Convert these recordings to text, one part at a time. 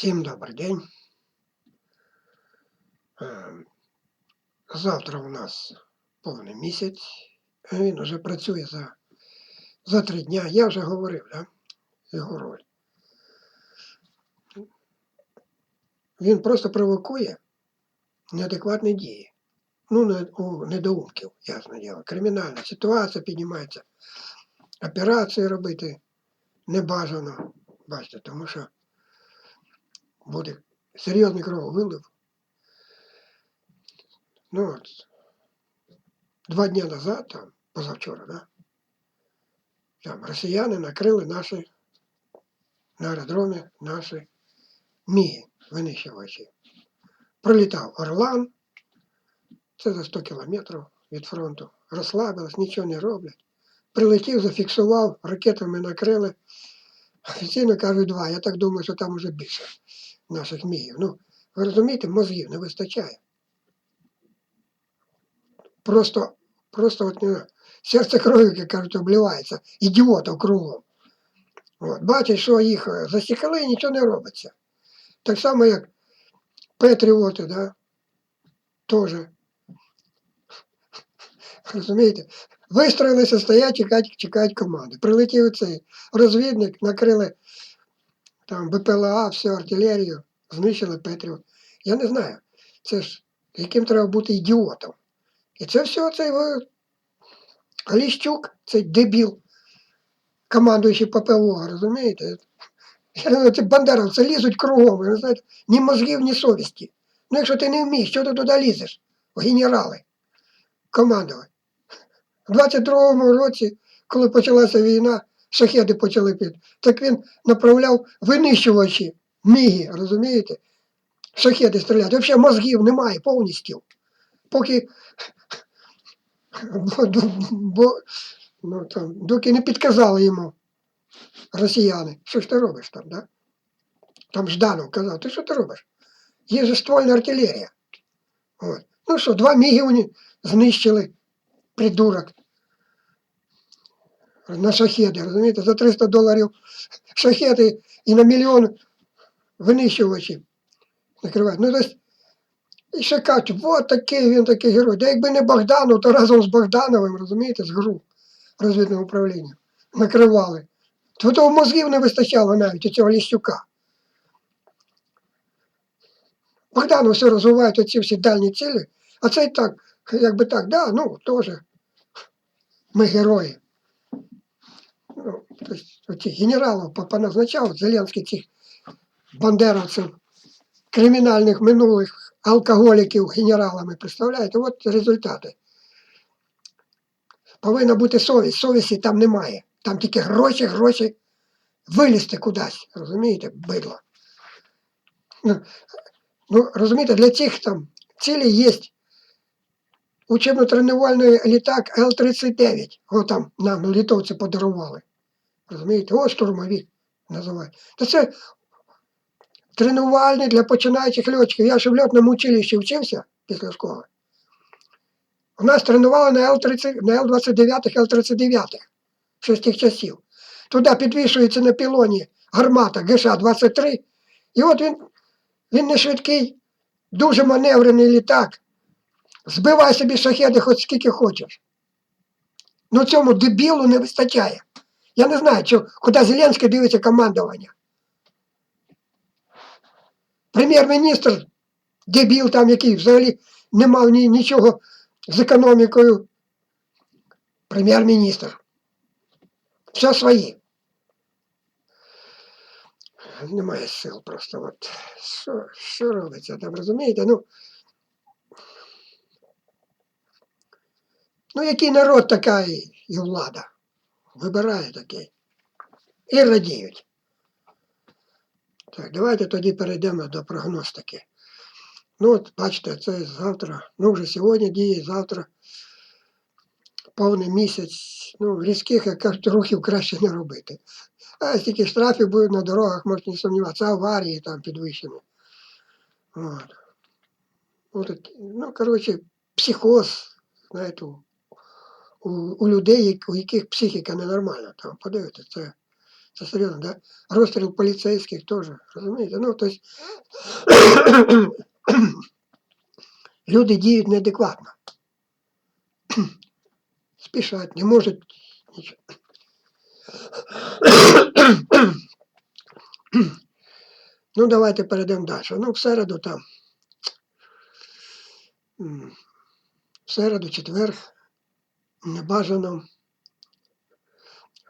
Всім добрий день. Завтра у нас повний місяць. Він вже працює за, за три дня. Я вже говорив, да? його роль. Він просто провокує неадекватні дії. Ну, у недоумків, ясно діло. Кримінальна ситуація піднімається. Операції робити небажано. Бачите, тому що буде серйозний крововилив. Ну от, два дні назад, там, позавчора, да, там росіяни накрили наші на аеродромі наші міги винищувачі. Пролітав Орлан, це за 100 кілометрів від фронту. Розслабились, нічого не роблять. Прилетів, зафіксував, ракетами накрили. Офіційно кажуть два. Я так думаю, що там уже більше наших мігів. Ну, розумієте, мозгів не вистачає. Просто, просто от, серце крові, як кажуть, обливається. Ідіотів кругом. От, бачать, що їх засікали і нічого не робиться. Так само, як патріоти, да, теж. Розумієте? Вистроїлися, стоять, чекають, чекають команди. Прилетів цей розвідник, накрили там БПЛА, всю артилерію, знищили Петрів. Я не знаю, це ж яким треба бути ідіотом. І це все цей ви- Оліщук, цей дебіл, командуючий ППО, розумієте? Ці бандеровці лізуть кругом, ви знаєте, ні мозгів, ні совісті. Ну якщо ти не вмієш, що ти туди лізеш? Генерали командувати. У 22-му році, коли почалася війна, шахеди почали під. Так він направляв винищувачі, міги, розумієте? Шахеди стріляти. Взагалі мозгів немає повністю. Поки бо, бо, ну, там, доки не підказали йому росіяни, що ж ти робиш там, да? Там Жданов казав, ти що ти робиш? Є же ствольна артилерія. От. Ну що, два міги вони знищили, придурок. На шахеди, розумієте, за 300 доларів шахеди і на мільйон винищувачів накривають. Ну, тобто, і ще кажуть, от такий він такий герой. Да якби не Богданов, то разом з Богдановим, розумієте, з ГРУ розвідного управління накривали. То того мозгів не вистачало навіть у цього Ліщука. Богданов все розвиває оці всі дальні цілі, а цей так, якби так, да, ну, теж ми герої. Ну, тобто, генералів поназначав Зеленський цих бандеровців, кримінальних минулих алкоголіків генералами, представляєте? От результати. Повинна бути совість, совісті там немає. Там тільки гроші, гроші, вилізти кудись, розумієте, бидло. Ну, ну, розумієте, для цих там цілей є учебно-тренувальний літак Л-39. О, там нам літовці подарували. Розумієте, о, штурмовик називають. Та це тренувальний для починаючих льотчиків. Я ще в льотному училищі вчився після школи. У нас тренували на Л-30, на Л-29, Л-39 ще з тих часів. Туди підвішується на пілоні гармата ГШ-23. І от він, він не швидкий, дуже маневрений літак. Збивай собі шахеди хоч скільки хочеш. Ну цьому дебілу не вистачає. Я не знаю, чи, куди Зеленський дивиться командування. Прем'єр-міністр, дебіл там, який взагалі не мав ні, нічого з економікою. Прем'єр-міністр. Все свої. Немає сил просто. От. Що, що робиться там, розумієте? Ну, ну який народ така і, і влада. Вибирає такий. І радіють. Так, давайте тоді перейдемо до прогностики. Ну, от, бачите, це завтра, ну вже сьогодні діє, завтра повний місяць, ну, різких, як кажуть, рухів краще не робити. А стільки штрафів будуть на дорогах, можете не сумніватися, аварії там підвищені. От. Ну, ну, коротше, психоз, знаєте, у, у, людей, у яких психіка ненормальна. Там, подивитися, це, Це серйозно, да? Розстріл поліцейських теж, розумієте? Ну, тобто, люди діють неадекватно. Спішать, не можуть нічого. Ну, давайте перейдемо далі. Ну, в середу там. В середу, четвер не бажано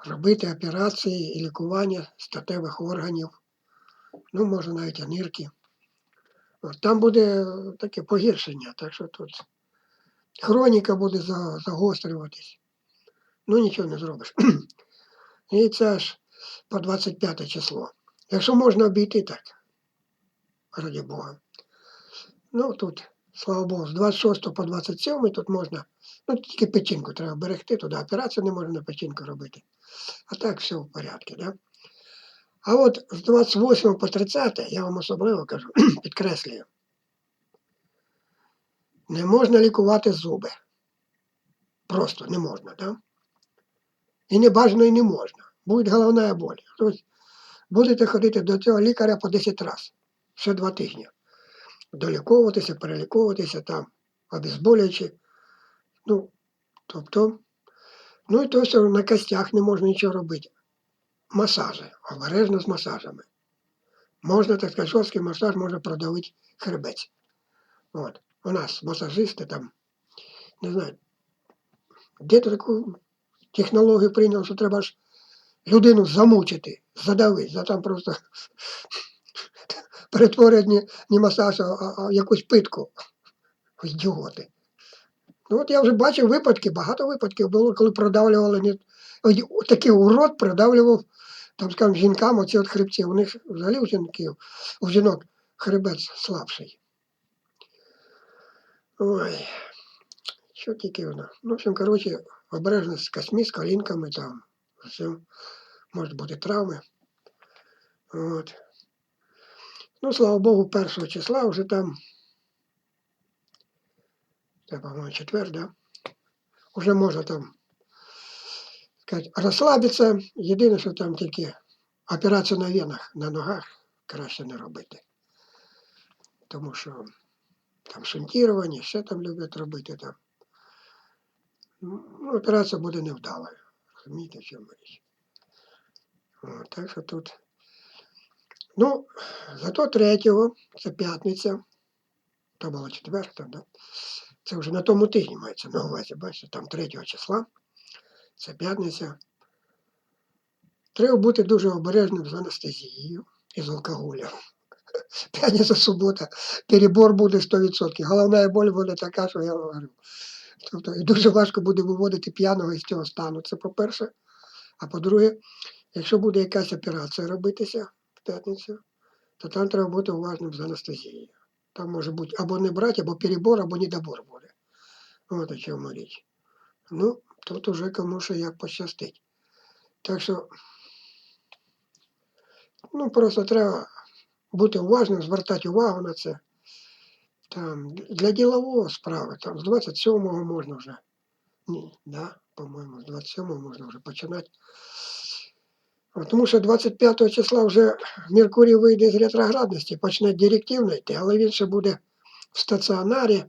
робити операції і лікування статевих органів, ну, може навіть і нирки. Там буде таке погіршення, так що тут хроніка буде загострюватись. Ну, нічого не зробиш. І це аж по 25 число. Якщо можна обійти так, раді Бога. Ну тут, слава Богу, з 26 по 27 тут можна, ну тільки печінку треба берегти, туди операцію не можна на печінку робити. А так все в порядку, да? А от з 28 по 30, я вам особливо кажу, підкреслюю, не можна лікувати зуби. Просто не можна, да? І не бажано, і не можна. Буде головна боль. Тобто будете ходити до цього лікаря по 10 разів, ще два тижні. Доліковуватися, переліковуватися там, обезболюючи. Ну, тобто, ну і то, що на костях не можна нічого робити. Масажі, обережно з масажами. Можна, так сказати, жорсткий масаж може продавити хребець. От. У нас масажисти там, не знаю, де то таку технологію прийняв, що треба ж людину замучити, задавити, за там просто перетворюють не, масаж, а, а якусь питку. Ідіоти. Ну от я вже бачив випадки, багато випадків було, коли продавлювали не, такий урод продавлював, там, скажімо, жінкам оці от хребці. У них взагалі у жінків, у жінок хребець слабший. Ой, що тільки воно. Ну, в общем, коротше, обережно з косьми, з колінками там, все. Можуть бути травми. От. Ну, слава Богу, першого числа вже там, це, по-моєму, четвер, да? Уже можна там сказати, розслабитися. Єдине, що там тільки операцію на венах, на ногах краще не робити. Тому що там шунтування, ще там люблять робити там. Ну, операція буде невдалою. Розумієте, в чому річ? Так що тут. Ну, зато третього, це п'ятниця, то було четвер, там, да? це вже на тому тижні мається на увазі, бачите, там 3 числа, це п'ятниця. Треба бути дуже обережним з анестезією і з алкоголем. П'ятниця, субота, перебор буде 100%. Головна боль буде така, що я говорю. Тобто, і дуже важко буде виводити п'яного із цього стану. Це по-перше. А по-друге, якщо буде якась операція робитися в п'ятницю, то там треба бути уважним з анестезією. Там може бути або не брати, або перебор, або недобор буде. От о чому річ. Ну, тут уже кому що як пощастить. Так що, ну, просто треба бути уважним, звертати увагу на це. Там, для ділового справи, там з 27-го можна вже. Ні, да, по-моєму, з 27-го можна вже починати. Тому що 25 числа вже Меркурій вийде з ретроградності, почне директивно йти, але він ще буде в стаціонарі,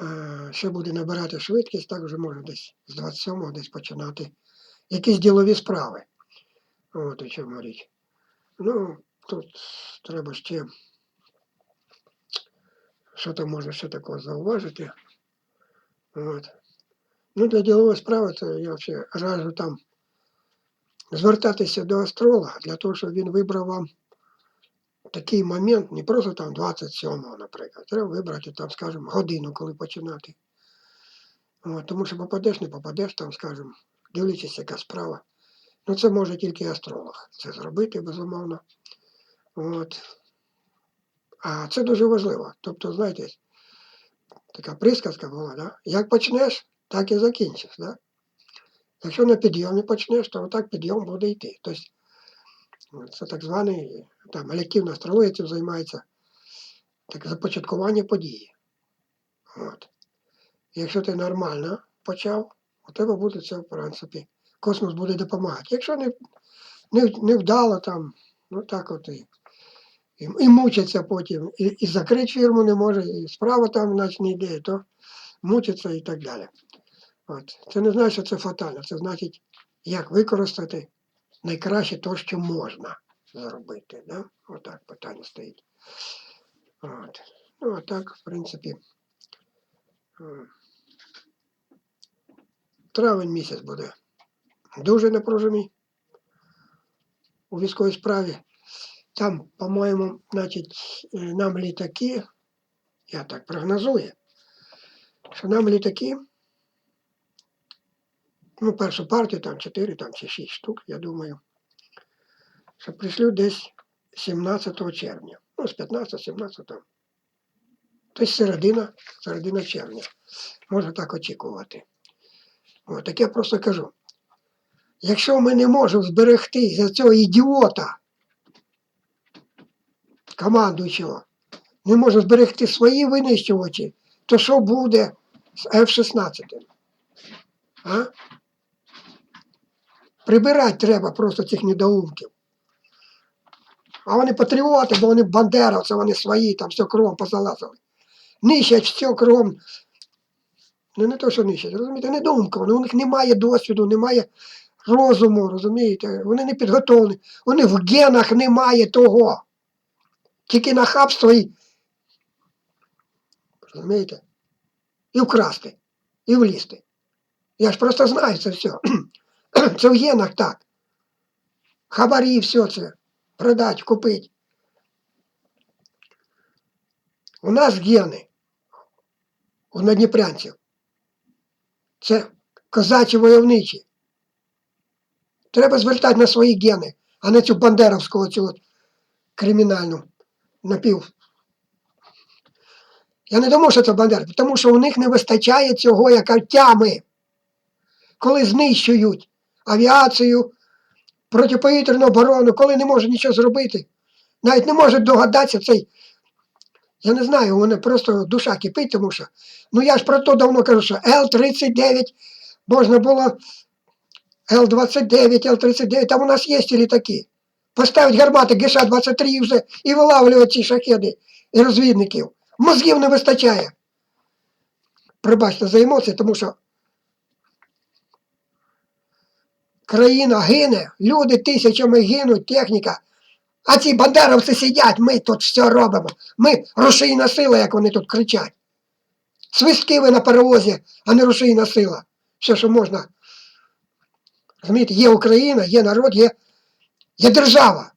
е, ще буде набирати швидкість, так вже можна десь з 27-го десь починати якісь ділові справи. От у чому річ. Ну, тут треба ще, що там можна ще такого зауважити. От. Ну, для ділової справи, то я взагалі раджу там звертатися до астролога для того, щоб він вибрав вам такий момент, не просто там 27-го, наприклад. Треба вибрати там, скажімо, годину, коли починати. От, тому що попадеш, не попадеш, там, скажімо, дивлячись, яка справа. Ну, це може тільки астролог це зробити, безумовно. От. А це дуже важливо. Тобто, знаєте, така присказка була, да? як почнеш, так і закінчиш. Да? Якщо на підйомі почнеш, то отак підйом буде йти. Тобто, це так званий там, елективна астрологія цим займається так, започаткування події. От. Якщо ти нормально почав, у тебе буде це, в принципі, космос буде допомагати. Якщо не, не, не вдало там, ну так от і, і, і мучаться потім, і, і закрити фірму не може, і справа там значить, не йде, то мучиться і так далі. От. Це не значить, що це фатально, це значить, як використати найкраще те, що можна зробити. Да? Отак питання стоїть. От. Ну, а так, в принципі, травень місяць буде дуже напружений у військовій справі. Там, по-моєму, значить, е, нам літаки, я так прогнозую, що нам літаки, ну, першу партію, там 4 там, чи 6 штук, я думаю, що прийшли десь 17 червня. Ну, з 15-17 там. Тобто середина, середина червня. Можна так очікувати. От, так я просто кажу. Якщо ми не можемо зберегти за цього ідіота, командуючого, не можемо зберегти свої винищувачі, то що буде з F-16? А? Прибирати треба просто цих недоумків. А вони патріоти, бо вони бандеровці, вони свої, там все кругом позалазили. Нищать все кругом. Ну не то, що нищать, розумієте, недоумки, вони, у них немає досвіду, немає розуму, розумієте, вони не підготовлені, вони в генах немає того. Тільки нахабство і. Розумієте? І вкрасти, і влізти. Я ж просто знаю це все. Це в генах так. Хабарі, все це. Продать, купити. У нас гени у надніпрянців. Це козачі войовничі. Треба звертати на свої гени, а не цю бандеровську цю от кримінальну напів. Я не думаю, що це бандер, тому що у них не вистачає цього яка тями. Коли знищують авіацію, протиповітряну оборону, коли не може нічого зробити, навіть не може догадатися цей. Я не знаю, у мене просто душа кипить, тому що. Ну я ж про то давно кажу, що Л-39 можна було Л-29, Л-39, там у нас є ці літаки. Поставить гармати ГШ-23 і вже і вилавлювати ці шахеди і розвідників. Мозгів не вистачає. Пробачте за емоції, тому що країна гине, люди тисячами гинуть, техніка. А ці бандеровці сидять, ми тут все робимо. Ми рушійна сила, як вони тут кричать. Свистки ви на паровозі, а не рушійна сила. Все, що можна. Розумієте, є Україна, є народ, є, є держава.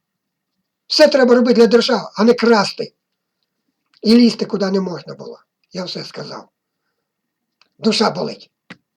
Все треба робити для держави, а не красти. І лізти куди не можна було. Я все сказав. Душа болить.